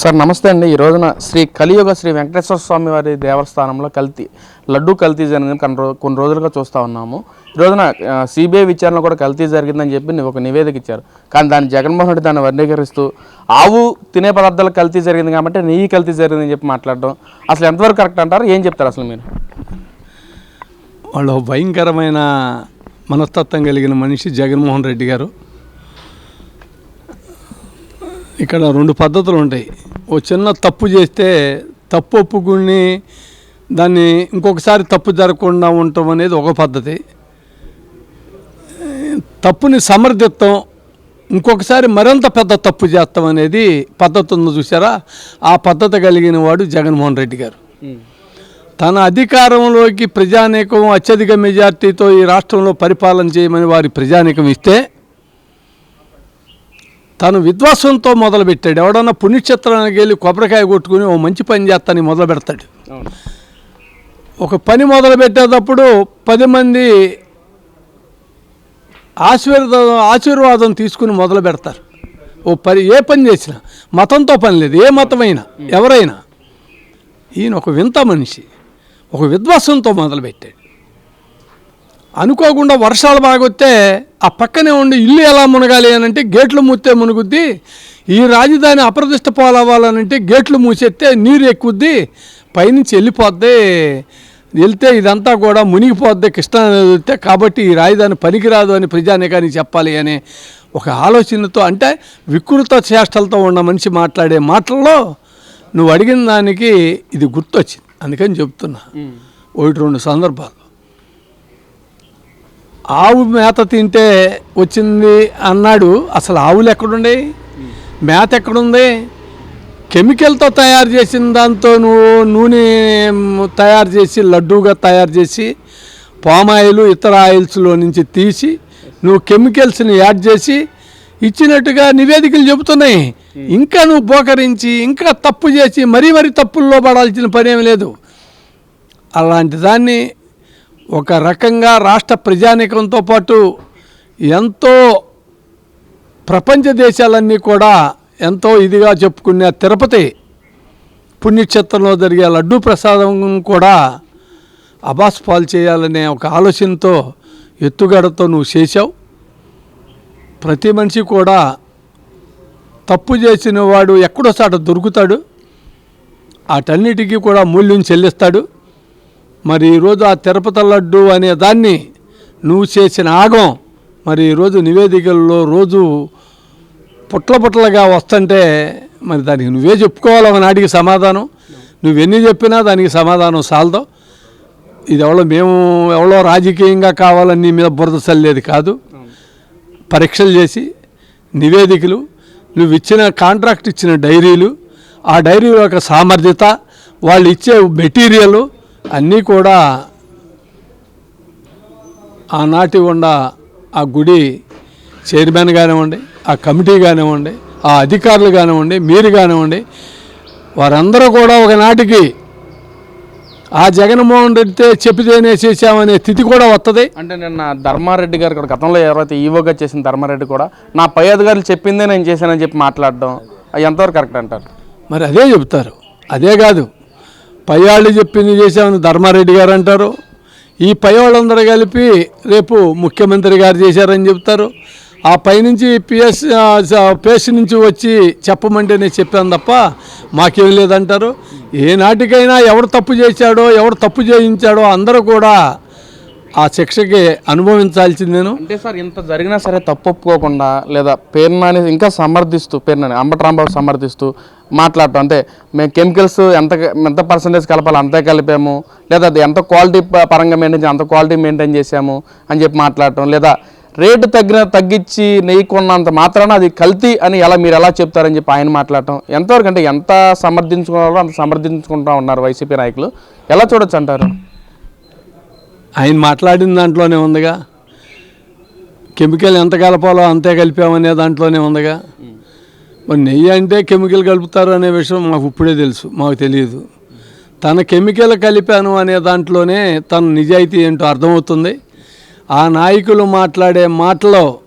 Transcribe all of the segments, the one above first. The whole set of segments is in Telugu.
సార్ నమస్తే అండి. ఈ రోజున శ్రీ కలియుగ శ్రీ వెంకటేశ్వర స్వామి వారి దేవస్థానంలో కల్తీ లడ్డు కల్తీ జరిగింది కొన్ని రో కొన్ని రోజులుగా చూస్తూ ఉన్నాము. ఈ రోజున సిబిఐ విచారణ కూడా కల్తీ జరిగిందని చెప్పి ఒక నివేదిక ఇచ్చారు. కానీ దాన్ని జగన్మోహన్ రెడ్డి దాన్ని వర్ణీకరిస్తూ ఆవు తినే పదార్థాలు కల్తీ జరిగింది కాబట్టి నెయ్యి కల్తీ జరిగిందని చెప్పి మాట్లాడడం అసలు ఎంతవరకు కరెక్ట్ అంటారు? ఏం చెప్తారు అసలు మీరు? వాళ్ళు భయంకరమైన మనస్తత్వం కలిగిన మనిషి జగన్మోహన్ రెడ్డి గారు. ఇక్కడ రెండు పద్ధతులు ఉంటాయి. ఓ చిన్న తప్పు చేస్తే తప్పు ఒప్పుకుని దాన్ని ఇంకొకసారి తప్పు జరగకుండా ఉండటం అనేది ఒక పద్ధతి. తప్పుని సమర్థిత్వం ఇంకొకసారి మరింత పెద్ద తప్పు చేస్తాం అనేది పద్ధతి ఉందో చూసారా ఆ పద్ధతి కలిగిన వాడు జగన్మోహన్ రెడ్డి గారు. తన అధికారంలోకి ప్రజానీకం అత్యధిక మెజార్టీతో ఈ రాష్ట్రంలో పరిపాలన చేయమని వారి ప్రజానీకం ఇస్తే తను విద్వాసంతో మొదలు పెట్టాడు ఎవడన్నా పుణ్యక్షేత్రానికి వెళ్ళి కొబ్బరికాయ కొట్టుకుని ఓ మంచి పని చేస్తానని మొదలు పెడతాడు ఒక పని మొదలు పెట్టేటప్పుడు పది మంది ఆశీర్వాదం ఆశీర్వాదం తీసుకుని మొదలు పెడతారు ఓ పని ఏ పని చేసినా మతంతో పని లేదు ఏ మతమైనా ఎవరైనా. ఈయన ఒక వింత మనిషి ఒక విద్వాసంతో మొదలుపెట్టాడు. అనుకోకుండా వర్షాలు బాగొస్తే ఆ పక్కనే ఉండి ఇల్లు ఎలా మునగాలి అని అంటే గేట్లు మూస్తే మునుగుద్ది ఈ రాజధాని అప్రదిష్ట పాలవ్వాలనంటే గేట్లు మూసేస్తే నీరు ఎక్కుద్ది పైనుంచి వెళ్ళిపోద్ది. వెళ్తే ఇదంతా కూడా మునిగిపోద్ది కృష్ణా నది వస్తే కాబట్టి ఈ రాజధాని పనికిరాదు అని ప్రజానికానికి చెప్పాలి అనే ఒక ఆలోచనతో అంటే వికృత చేష్టలతో ఉన్న మనిషి మాట్లాడే మాటల్లో నువ్వు అడిగిన దానికి ఇది గుర్తొచ్చింది. అందుకని చెప్తున్నా. ఒకటి రెండు సందర్భాలు. ఆవు మేత తింటే వచ్చింది అన్నాడు. అసలు ఆవులు ఎక్కడుండే? మేత ఎక్కడుంది? కెమికల్తో తయారు చేసిన దాంతో నువ్వు నూనె తయారు చేసి లడ్డూగా తయారు చేసి పామాయిల్ ఇతర ఆయిల్స్లో నుంచి తీసి నువ్వు కెమికల్స్ని యాడ్ చేసి ఇచ్చినట్టుగా నివేదికలు చెబుతున్నాయి. ఇంకా నువ్వు పోకరించి ఇంకా తప్పు చేసి మరీ మరీ తప్పుల్లో పడాల్సిన పని ఏమి లేదు. అలాంటి దాన్ని ఒక రకంగా రాష్ట్ర ప్రజానీకంతో పాటు ఎంతో ప్రపంచ దేశాలన్నీ కూడా ఎంతో ఇదిగా చెప్పుకునే తిరుపతి పుణ్యక్షేత్రంలో జరిగే లడ్డూ ప్రసాదం కూడా అబాస్ పాలు చేయాలనే ఒక ఆలోచనతో ఎత్తుగడతో నువ్వు చేశావు. ప్రతి మనిషి కూడా తప్పు చేసిన వాడు ఎక్కడో దొరుకుతాడు. వాటన్నిటికీ కూడా మూల్యం చెల్లిస్తాడు. మరి ఈరోజు ఆ తిరుపతి లడ్డు అనే దాన్ని నువ్వు చేసిన ఆగం మరి ఈరోజు నివేదికల్లో రోజు పుట్ల పుట్లగా వస్తుంటే మరి దానికి నువ్వే చెప్పుకోవాలి ఒకనాటికి సమాధానం. నువ్వెన్ని చెప్పినా దానికి సమాధానం సాలదు. ఇది ఎవరో మేము ఎవరో రాజకీయంగా కావాలని నీ మీద బురద చల్లేది కాదు. పరీక్షలు చేసి నివేదికలు నువ్వు ఇచ్చిన కాంట్రాక్ట్ ఇచ్చిన డైరీలు ఆ డైరీ యొక్క సామర్థ్యత వాళ్ళు ఇచ్చే మెటీరియల్ అన్నీ కూడా ఆనాటి ఉన్న ఆ గుడి చైర్మన్ కానివ్వండి ఆ కమిటీ కానివ్వండి ఆ అధికారులు కానివ్వండి మీరు కానివ్వండి వారందరూ కూడా ఒకనాటికి ఆ జగన్మోహన్ రెడ్డితే చెప్పితేనే చేశామనే స్థితి కూడా వస్తుంది అంటే నిన్న ధర్మారెడ్డి గారు కూడా గతంలో ఎవరైతే ఈవోగా చేసిన ధర్మారెడ్డి కూడా నా పై అధికారులు చెప్పిందే నేను చేశానని చెప్పి మాట్లాడడం ఎంతవరకు కరెక్ట్ అంటారు? మరి అదే చెప్తారు అదే కాదు. పైవాళ్ళు చెప్పింది చేశామని ధర్మారెడ్డి గారు అంటారు. ఈ పై వాళ్ళందరూ కలిపి రేపు ముఖ్యమంత్రి గారు చేశారని చెప్తారు. ఆ పైనుంచి పిఎస్ పేస్ నుంచి వచ్చి చెప్పమంటే నేను చెప్పాను తప్ప మాకేం లేదంటారు. ఏనాటికైనా ఎవరు తప్పు చేశాడో ఎవరు తప్పు చేయించాడో అందరూ కూడా ఆ శిక్షకి అనుభవించాల్సిందేను. అంటే సార్ ఇంత జరిగినా సరే తప్పు ఒప్పుకోకుండా లేదా పేర్నాని ఇంకా సమర్థిస్తూ పేర్నాని అంబట్రాంబాబు సమర్థిస్తూ మాట్లాడటం అంటే మేము కెమికల్స్ ఎంత ఎంత పర్సంటేజ్ కలపాలి అంతే కలిపాము. లేదా అది ఎంత క్వాలిటీ పరంగా మెయింటైన్ అంత క్వాలిటీ మెయింటైన్ చేసాము అని చెప్పి మాట్లాడటం. లేదా రేటు తగ్గిన తగ్గించి నెయ్యి కొన్నంత మాత్రాన అది కల్తీ అని ఎలా మీరు ఎలా చెప్తారని చెప్పి ఆయన మాట్లాడటం. ఎంతవరకు అంటే ఎంత సమర్థించుకున్నారో అంత సమర్థించుకుంటా ఉన్నారు వైసీపీ నాయకులు. ఎలా చూడొచ్చు అంటారు? ఆయన మాట్లాడిన దాంట్లోనే ఉందిగా. కెమికల్ ఎంత కలపాలో అంతే కలిపామనే దాంట్లోనే ఉందిగా. మరి నెయ్యి అంటే కెమికల్ కలుపుతారు అనే విషయం మాకు ఇప్పుడే తెలుసు మాకు తెలియదు. తన కెమికల్ కలిపాను అనే దాంట్లోనే తన నిజాయితీ ఏంటో అర్థమవుతుంది. ఆ నాయకులు మాట్లాడే మాటలో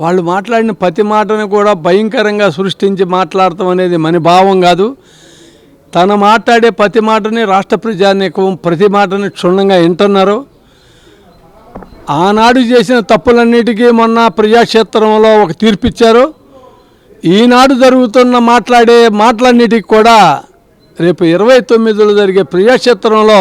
వాళ్ళు మాట్లాడిన ప్రతి మాటను కూడా భయంకరంగా సృష్టించి మాట్లాడటం అనేది మన భావం కాదు. తన మాట్లాడే ప్రతి మాటని రాష్ట్ర ప్రజానీకం ప్రతి మాటని క్షుణ్ణంగా వింటున్నారు. ఆనాడు చేసిన తప్పులన్నిటికీ మొన్న ప్రజాక్షేత్రంలో ఒక తీర్పు ఇచ్చారు. ఈనాడు జరుగుతున్న మాట్లాడే మాటలన్నిటికి కూడా రేపు ఇరవై తొమ్మిదిలో జరిగే ప్రజాక్షేత్రంలో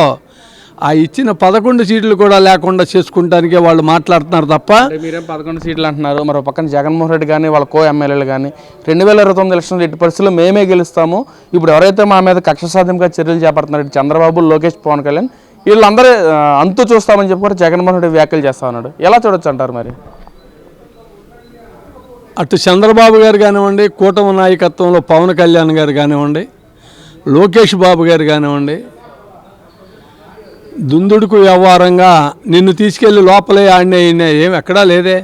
ఆ ఇచ్చిన పదకొండు సీట్లు కూడా లేకుండా చేసుకుంటానికే వాళ్ళు మాట్లాడుతున్నారు తప్ప మీరేం పదకొండు సీట్లు అంటున్నారు? మరో పక్కన జగన్మోహన్ రెడ్డి కానీ వాళ్ళ కో ఎమ్మెల్యేలు కానీ రెండు వేల ఇరవై తొమ్మిది ఎలక్షన్ ఎట్టి పరిస్థితుల్లో మేమే గెలుస్తాము. ఇప్పుడు ఎవరైతే మా మీద కక్ష సాధ్యంగా చర్యలు చేపడుతున్నారు ఇటు చంద్రబాబు లోకేష్ పవన్ కళ్యాణ్ వీళ్ళందరూ అంతు చూస్తామని చెప్పి కూడా జగన్మోహన్ రెడ్డి వ్యాఖ్యలు చేస్తా ఉన్నాడు. ఎలా చూడొచ్చు అంటారు మరి? అటు చంద్రబాబు గారు కానివ్వండి కూటమి నాయకత్వంలో పవన్ కళ్యాణ్ గారు కానివ్వండి లోకేష్ బాబు గారు కానివ్వండి దుందుడుకు వ్యవహారంగా నిన్ను తీసుకెళ్ళి లోపలే ఆడినే ఈయనే ఏం ఎక్కడా లేదే.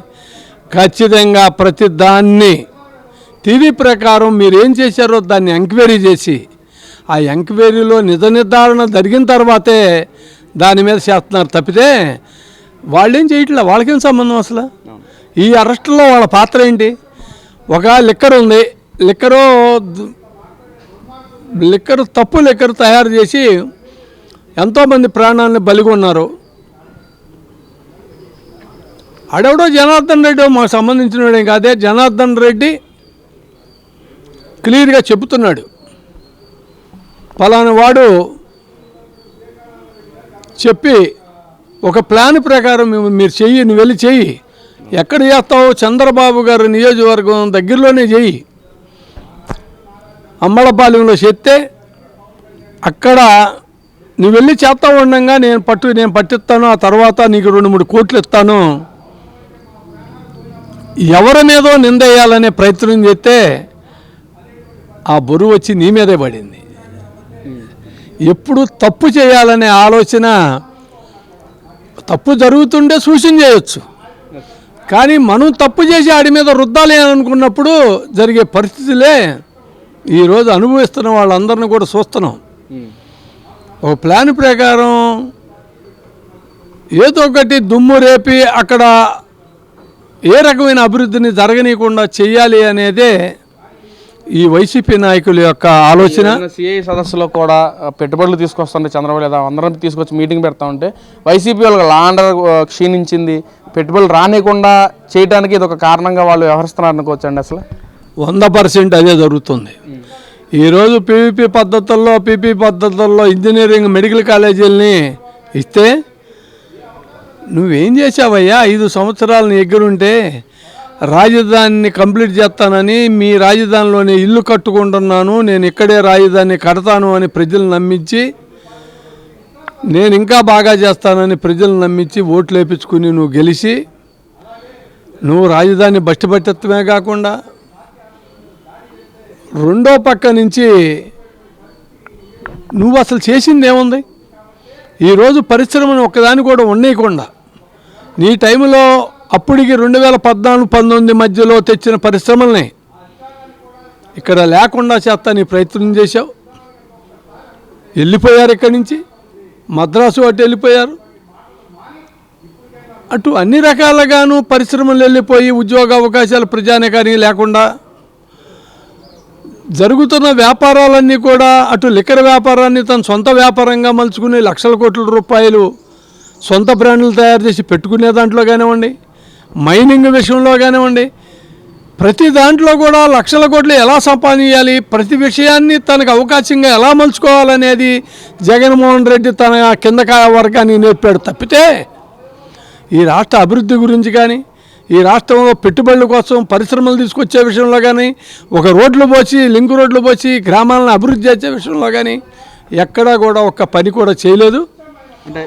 ఖచ్చితంగా ప్రతి దాన్ని టీవీ ప్రకారం మీరు ఏం చేశారో దాన్ని ఎంక్వైరీ చేసి ఆ ఎంక్వైరీలో నిజ నిర్ధారణ జరిగిన తర్వాతే దాని మీద చేస్తున్నారు. తప్పితే వాళ్ళేం చేయట్లే వాళ్ళకేం సంబంధం అసలు? ఈ అరెస్టులో వాళ్ళ పాత్ర ఏంటి? ఒక లిక్కర్ ఉంది. లిక్కరు లిక్కర్ తప్పు లిక్కర్ తయారు చేసి ఎంతోమంది ప్రాణాలను బలిగొన్నారు అడెవడో జనార్దన్ రెడ్డి మాకు సంబంధించిన వాడేం కాదే జనార్దన్ రెడ్డి క్లియర్గా చెబుతున్నాడు. పలానా వాడు చెప్పి ఒక ప్లాన్ ప్రకారం మీరు చెయ్యి నువ్వు వెళ్ళి చెయ్యి. ఎక్కడ చేస్తావు? చంద్రబాబు గారు నియోజకవర్గం దగ్గరలోనే చెయ్యి అమ్మలపాలెంలో చేస్తే అక్కడ నువ్వు వెళ్ళి చేస్తా ఉండగా నేను పట్టు నేను పట్టిస్తాను ఆ తర్వాత నీకు రెండు మూడు కోట్లు ఇస్తాను. ఎవరి మీదో నిందేయాలనే ప్రయత్నం చేస్తే ఆ బరువు వచ్చి నీ మీదే పడింది. ఎప్పుడు తప్పు చేయాలనే ఆలోచన తప్పు జరుగుతుంటే సూచన చేయొచ్చు. కానీ మనం తప్పు చేసి ఆడి మీద రుద్దాలి అనుకున్నప్పుడు జరిగే పరిస్థితులే ఈరోజు అనుభవిస్తున్న వాళ్ళందరిని కూడా చూస్తున్నాం. ఒక ప్లాన్ ప్రకారం ఏదో ఒకటి దుమ్ము రేపి అక్కడ ఏ రకమైన అభివృద్ధిని జరగనీయకుండా చెయ్యాలి అనేదే ఈ వైసీపీ నాయకుల యొక్క ఆలోచన? సిఐ సదస్సులో కూడా పెట్టుబడులు తీసుకొస్తుంటే చంద్రబాబు లేదా అందరం తీసుకొచ్చి మీటింగ్ పెడతా ఉంటే వైసీపీ వాళ్ళకి లాండర్ క్షీణించింది. పెట్టుబడులు రానియకుండా చేయడానికి ఇది ఒక కారణంగా వాళ్ళు వ్యవహరిస్తున్నారు అనుకోవచ్చండి అసలు? వంద పర్సెంట్ అదే జరుగుతుంది. ఈరోజు పీవీపీ పద్ధతుల్లో పీపీ పద్ధతుల్లో ఇంజనీరింగ్ మెడికల్ కాలేజీలని ఇస్తే నువ్వేం చేసావయ్యా ఐదు సంవత్సరాలు నీ ఎగ్గురుంటే రాజధానిని కంప్లీట్ చేస్తానని మీ రాజధానిలోనే ఇల్లు కట్టుకుంటున్నాను నేను ఇక్కడే రాజధాని కడతాను అని ప్రజలు నమ్మించి నేను ఇంకా బాగా చేస్తానని ప్రజలు నమ్మించి ఓట్లు వేపించుకుని నువ్వు గెలిచి నువ్వు రాజధాని బస్టి కాకుండా రెండో పక్క నుంచి నువ్వు అసలు చేసింది ఏముంది? ఈరోజు పరిశ్రమను ఒక్కదాని కూడా ఉండేయకుండా నీ టైంలో అప్పటికి రెండు వేల పద్నాలుగు పంతొమ్మిది మధ్యలో తెచ్చిన పరిశ్రమల్ని ఇక్కడ లేకుండా చేస్తాని ప్రయత్నం చేశావు. వెళ్ళిపోయారు ఇక్కడి నుంచి మద్రాసు అటు వెళ్ళిపోయారు. అటు అన్ని రకాలుగాను పరిశ్రమలు వెళ్ళిపోయి ఉద్యోగ అవకాశాలు ప్రజానికానికి లేకుండా జరుగుతున్న వ్యాపారాలన్నీ కూడా అటు లిక్కర్ వ్యాపారాన్ని తన సొంత వ్యాపారంగా మలుచుకుని లక్షల కోట్ల రూపాయలు సొంత బ్రాండ్లు తయారు చేసి పెట్టుకునే దాంట్లో కానివ్వండి మైనింగ్ విషయంలో కానివ్వండి ప్రతి దాంట్లో కూడా లక్షల కోట్లు ఎలా సంపాదించాలి ప్రతి విషయాన్ని తనకు అవకాశంగా ఎలా మలుచుకోవాలనేది జగన్మోహన్ రెడ్డి తన కింద వర్గాన్ని నేర్పాడు తప్పితే ఈ రాష్ట్ర అభివృద్ధి గురించి కానీ ఈ రాష్ట్రంలో పెట్టుబడుల కోసం పరిశ్రమలు తీసుకొచ్చే విషయంలో కానీ ఒక రోడ్లు పోసి లింక్ రోడ్లు పోసి గ్రామాలను అభివృద్ధి చేసే విషయంలో కానీ ఎక్కడా కూడా ఒక్క పని కూడా చేయలేదు. అంటే